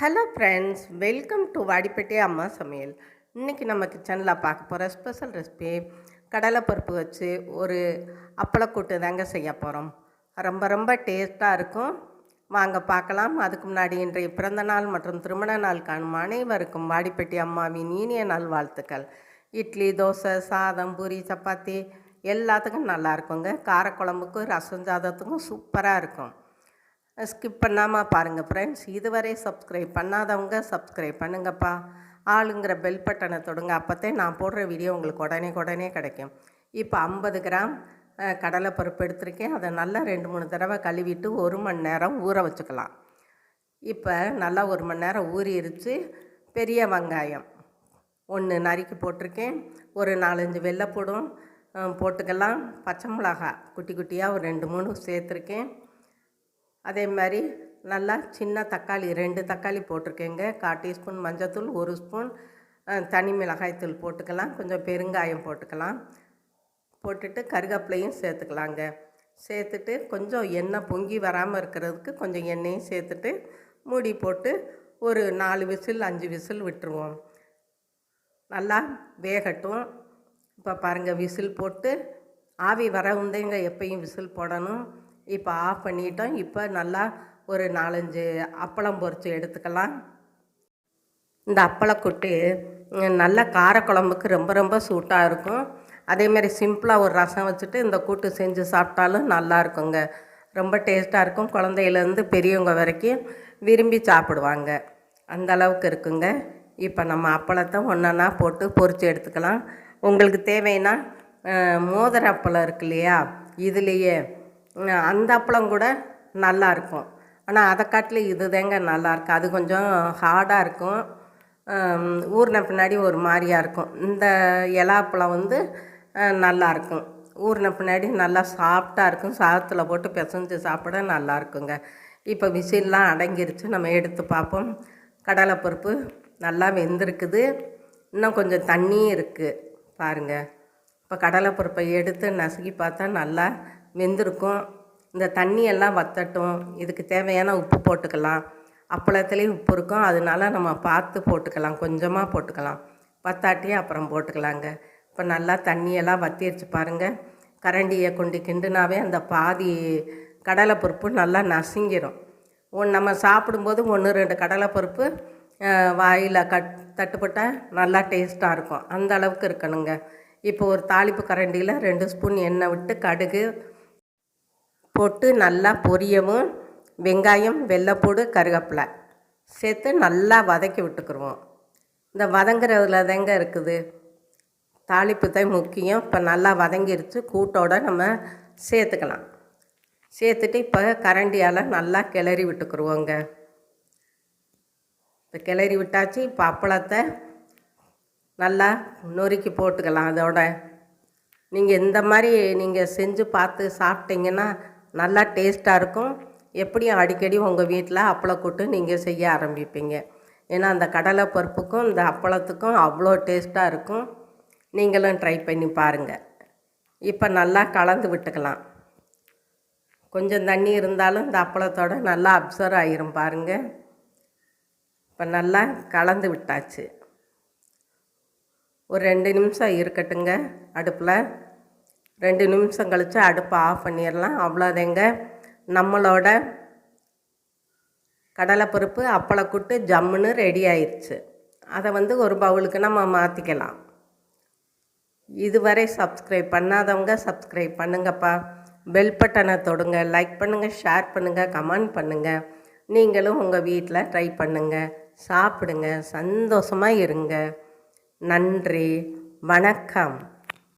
Hello friends welcome to Vadipatti அம்மா சமையல் இன்றைக்கி நம்ம கிச்சனில் பார்க்க போகிற ஸ்பெஷல் ரெசிபி கடலைப்பருப்பு வச்சு ஒரு அப்பளக்கூட்டு தாங்க செய்ய போகிறோம் ரொம்ப ரொம்ப டேஸ்ட்டாக இருக்கும். வாங்க பார்க்கலாம். அதுக்கு முன்னாடி இன்றைய பிறந்த நாள் மற்றும் திருமண நாள் காணும் அனைவருக்கும் வாடிப்பட்டி அம்மாவின் இனிய நாள் வாழ்த்துக்கள். இட்லி தோசை சாதம் பூரி சப்பாத்தி எல்லாத்துக்கும் நல்லாயிருக்குங்க காரக்குழம்புக்கும் ரசம் சாதத்துக்கும் சூப்பராக இருக்கும். ஸ்கிப் பண்ணாமல் பாருங்கள் ஃப்ரெண்ட்ஸ் இதுவரை சப்ஸ்கிரைப் பண்ணாதவங்க சப்ஸ்கிரைப் பண்ணுங்கப்பா. ஆளுங்கிற பெல் பட்டனை தொடுங்க. அப்போத்தே நான் போடுற வீடியோ உங்களுக்கு உடனே உடனே கிடைக்கும். இப்போ ஐம்பது கிராம் கடலை கடலைப்பருப்பு எடுத்திருக்கேன். அதை நல்லா ரெண்டு மூணு தடவை கழுவிட்டு ஒரு மணி நேரம் ஊற வச்சுக்கலாம். இப்போ நல்லா ஒரு மணி நேரம் ஊறிடுச்சு பெரிய வெங்காயம் ஒன்று நறுக்கி போட்டிருக்கேன். ஒரு நாலஞ்சு வெள்ளைப்பூடும் போட்டுக்கலாம். பச்சை மிளகாய் குட்டி குட்டியாக ஒரு ரெண்டு மூணு சேர்த்துருக்கேன். அதே மாதிரி நல்லா சின்ன தக்காளி ரெண்டு தக்காளி போட்டிருக்கேங்க. கால் டீஸ்பூன் மஞ்சத்தூள் ஒரு ஸ்பூன் தனி மிளகாய்த்தூள் போட்டுக்கலாம். கொஞ்சம் பெருங்காயம் போட்டுக்கலாம். போட்டுட்டு கருவேப்பிலையும் சேர்த்துக்கலாங்க. சேர்த்துட்டு கொஞ்சம் எண்ணெய் பொங்கி வராமல் இருக்கிறதுக்கு கொஞ்சம் எண்ணெயும் சேர்த்துட்டு மூடி போட்டு ஒரு நாலு விசில் அஞ்சு விசில் விட்டுருவோம். நல்லா வேகட்டும். இப்போ பாருங்கள் விசில் போட்டு ஆவி வரவுந்தேங்க எப்பயும் விசில் போடணும். இப்போ ஆஃப் பண்ணிட்டோம். இப்போ நல்லா ஒரு நாலஞ்சு அப்பளம் பொரித்து எடுத்துக்கலாம். இந்த அப்பளக்கூட்டு ம், நல்ல காரக்குழம்புக்கு ரொம்ப ரொம்ப சூட்டாக இருக்கும். அதேமாதிரி சிம்பிளாக ஒரு ரசம் வச்சுட்டு இந்த கூட்டு செஞ்சு சாப்பிட்டாலும் நல்லா இருக்குங்க. ரொம்ப டேஸ்ட்டாக இருக்கும். குழந்தையிலேருந்து பெரியவங்க வரைக்கும் விரும்பி சாப்பிடுவாங்க. அந்த அளவுக்கு இருக்குங்க. இப்போ நம்ம அப்பளத்தை ஒன்றா போட்டு பொரித்து எடுத்துக்கலாம். உங்களுக்கு தேவைன்னா மோதிர அப்பளம் இருக்கு இல்லையா? இதுலேயே அந்த அப்பளம் கூட நல்லா இருக்கும் ஆனால் அதை காட்டிலும் இது தாங்க நல்லாயிருக்கும் அது கொஞ்சம் ஹார்டாக இருக்கும். ஊறின பின்னாடி ஒரு மாதிரியா இருக்கும். இந்த இலாப்பழம் வந்து நல்லாயிருக்கும். நல்லா இருக்கும் ஊறின பின்னாடி நல்லா சாஃப்டாக இருக்கும். சாதத்தில் போட்டு பிசைஞ்சு சாப்பிட நல்லா இருக்குங்க இப்போ விசில்லாம் அடங்கிருச்சு. நம்ம எடுத்து பார்ப்போம். கடலைப்பருப்பு நல்லா வெந்திருக்குது. இன்னும் கொஞ்சம் தண்ணியும் இருக்குது பாருங்கள் இப்போ கடலைப்பருப்பை எடுத்து நசுக்கி பார்த்தா நல்லா வெந்திருக்கும். இந்த தண்ணியெல்லாம் வத்தட்டும். இதுக்கு தேவையான உப்பு போட்டுக்கலாம். அப்பளத்துலேயும் உப்பு இருக்கும். அதனால நம்ம பார்த்து போட்டுக்கலாம். கொஞ்சமாக போட்டுக்கலாம். பத்தாட்டி அப்புறம் போட்டுக்கலாங்க. இப்போ நல்லா தண்ணியெல்லாம் வத்திருச்சு பாருங்கள் கரண்டியை கொண்டு கிண்டுனாவே அந்த பாதி கடலைப்பருப்பு நல்லா நசுங்கிடும் ஒன் நம்ம சாப்பிடும்போது ஒன்று ரெண்டு கடலைப்பருப்பு வாயில் கட் தட்டுப்பட்டால் நல்லா டேஸ்ட்டாக இருக்கும். அந்த அளவுக்கு இருக்கணுங்க. இப்போ ஒரு தாளிப்பு கரண்டியில் ரெண்டு ஸ்பூன் எண்ணெய் விட்டு கடுகு போட்டு நல்லா பொரியவும் வெங்காயம் வெள்ளைப்பூடு கருவேப்பிலை. சேர்த்து நல்லா வதக்கி விட்டுக்குருவோம். இந்த வதங்குறதுல தாங்க இருக்குது. தாளிப்பு தான் முக்கியம். இப்போ நல்லா வதங்கிருச்சு. கூட்டோட நம்ம சேர்த்துக்கலாம். சேர்த்துட்டு இப்போ கரண்டியால் நல்லா கிளறி விட்டுக்குருவோங்க. இப்போ கிளறி விட்டாச்சு. இப்போ அப்பளத்தை நல்லா நொறுக்கி போட்டுக்கலாம் அதோட. நீங்கள் இந்த மாதிரி நீங்கள் செஞ்சு பார்த்து சாப்பிட்டீங்கன்னா நல்லா டேஸ்ட்டாக இருக்கும். எப்படியும் அடிக்கடி உங்கள் வீட்டில் அப்பளக்கூட்டு நீங்கள் செய்ய ஆரம்பிப்பீங்க. ஏன்னா அந்த கடலை பருப்புக்கும் இந்த அப்பளத்துக்கும் அவ்வளோ டேஸ்ட்டாக இருக்கும். நீங்களும் ட்ரை பண்ணி பாருங்கள் இப்போ நல்லா கலந்து விட்டுக்கலாம். கொஞ்சம் தண்ணி இருந்தாலும் இந்த அப்பளத்தோட நல்லா அப்சர்வ் ஆகிரும் பாருங்கள் இப்போ நல்லா கலந்து விட்டாச்சு. ஒரு ரெண்டு நிமிஷம் இருக்கட்டுங்க. அடுப்பில் ரெண்டு நிமிஷம் கழித்து அடுப்பை ஆஃப் பண்ணிடலாம். அவ்வளோதேங்க நம்மளோட கடலைப்பருப்பு அப்பளக்கூட்டு ஜம்முன்னு ரெடி ஆயிடுச்சு அதை வந்து ஒரு பவுலுக்கு நம்ம மாற்றிக்கலாம் இதுவரை சப்ஸ்கிரைப் பண்ணாதவங்க சப்ஸ்கிரைப் பண்ணுங்கப்பா. பெல் பட்டனை தொடுங்க. லைக் பண்ணுங்கள் ஷேர் பண்ணுங்கள் கமெண்ட் பண்ணுங்கள் நீங்களும் உங்கள் வீட்டில் ட்ரை பண்ணுங்கள் சாப்பிடுங்க. சந்தோஷமாக இருங்க. நன்றி. வணக்கம்.